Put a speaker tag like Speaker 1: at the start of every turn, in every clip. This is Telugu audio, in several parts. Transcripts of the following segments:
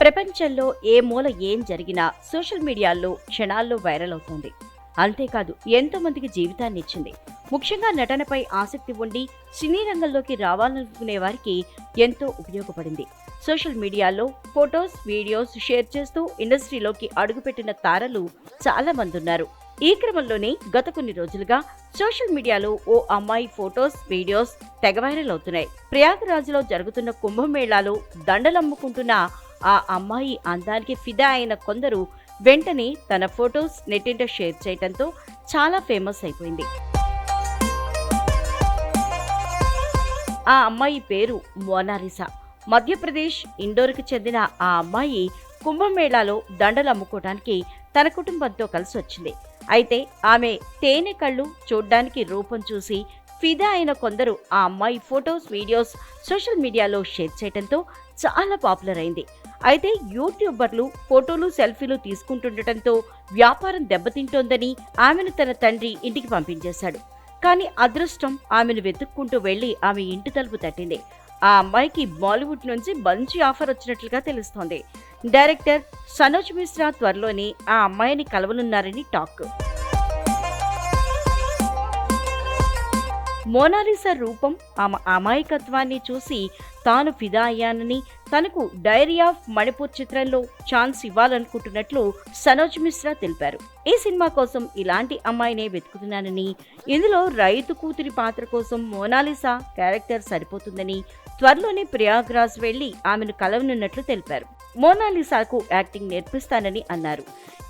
Speaker 1: ప్రపంచంలో ఏ మూల ఏం జరిగినా సోషల్ మీడియాలో క్షణాల్లో వైరల్ అవుతుంది. అంతేకాదు ఎంతో మందికి జీవితాన్ని ఇచ్చింది. ముఖ్యంగా నటనపై ఆసక్తి ఉండి సినీ రంగంలోకి రావాలనుకునే వారికి ఎంతో ఉపయోగపడింది. సోషల్ మీడియాలో ఫొటోస్ వీడియోస్ షేర్ చేస్తూ ఇండస్ట్రీలోకి అడుగుపెట్టిన తారలు చాలా మంది ఉన్నారు. ఈ క్రమంలోనే గత కొన్ని రోజులుగా సోషల్ మీడియాలో ఓ అమ్మాయి ఫొటోస్ వీడియోస్ తెగ వైరల్ అవుతున్నాయి. ప్రయాగరాజ్లో జరుగుతున్న కుంభమేళాలో దండలమ్ముకుంటున్న ఆ అమ్మాయి అందానికి ఫిదా అయిన కొందరు వెంటనే తన ఫొటోస్ నెట్టింట షేర్ చేయడంతో చాలా ఫేమస్ అయిపోయింది. ఆ అమ్మాయి పేరు మోనాలిసా మధ్యప్రదేశ్ ఇండోర్కి చెందిన ఆ అమ్మాయి కుంభమేళాలో దండలు అమ్ముకోవడానికి తన కుటుంబంతో కలిసి వచ్చింది అయితే ఆమె తేనె కళ్ళు చూడ్డానికి రూపం చూసి ఫిదా అయిన కొందరు ఆ అమ్మాయి ఫొటోస్ వీడియోస్ సోషల్ మీడియాలో షేర్ చేయడంతో చాలా పాపులర్ అయింది. అయితే యూట్యూబర్లు ఫోటోలు సెల్ఫీలు తీసుకుంటుండటంతో వ్యాపారం దెబ్బతింటోందని ఆమెను తన తండ్రి ఇంటికి పంపించేశాడు. కానీ అదృష్టం ఆమెను వెతుక్కుంటూ వెళ్ళి ఆమె ఇంటి తలుపు తట్టింది. ఆ అమ్మాయికి బాలీవుడ్ నుంచి మంచి ఆఫర్ వచ్చినట్లుగా తెలుస్తోంది. డైరెక్టర్ సనోజ్ మిశ్రా త్వరలోనే ఆ అమ్మాయిని కలవనున్నారని టాక్. మోనాలిసా రూపం ఆమె అమాయకత్వాన్ని చూసి తాను ఫిదా అయ్యానని తనకు డైరీ ఆఫ్ మణిపూర్ చిత్రంలో ఛాన్స్ ఇవ్వాలనుకుంటున్నట్లు సనోజ్ మిశ్రా తెలిపారు. ఈ సినిమా కోసం ఇలాంటి అమ్మాయినే వెతుకుతున్నానని ఇందులో రైతు కూతురి పాత్ర కోసం మోనాలిసా క్యారెక్టర్ సరిపోతుందని త్వరలోనే ప్రయాగ్రాజ్ వెళ్ళి ఆమెను కలవనున్నట్లు తెలిపారు. మోనాలిసాకు యాక్టింగ్ నేర్పిస్తానని అన్నారు.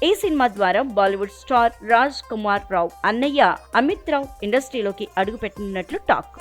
Speaker 1: ఈ సినిమా ద్వారా బాలీవుడ్ స్టార్ రాజ్ కుమార్ రావు అన్నయ్య అమిత్ రావు ఇండస్ట్రీలోకి అడుగుపెట్టనున్నట్లు టాక్.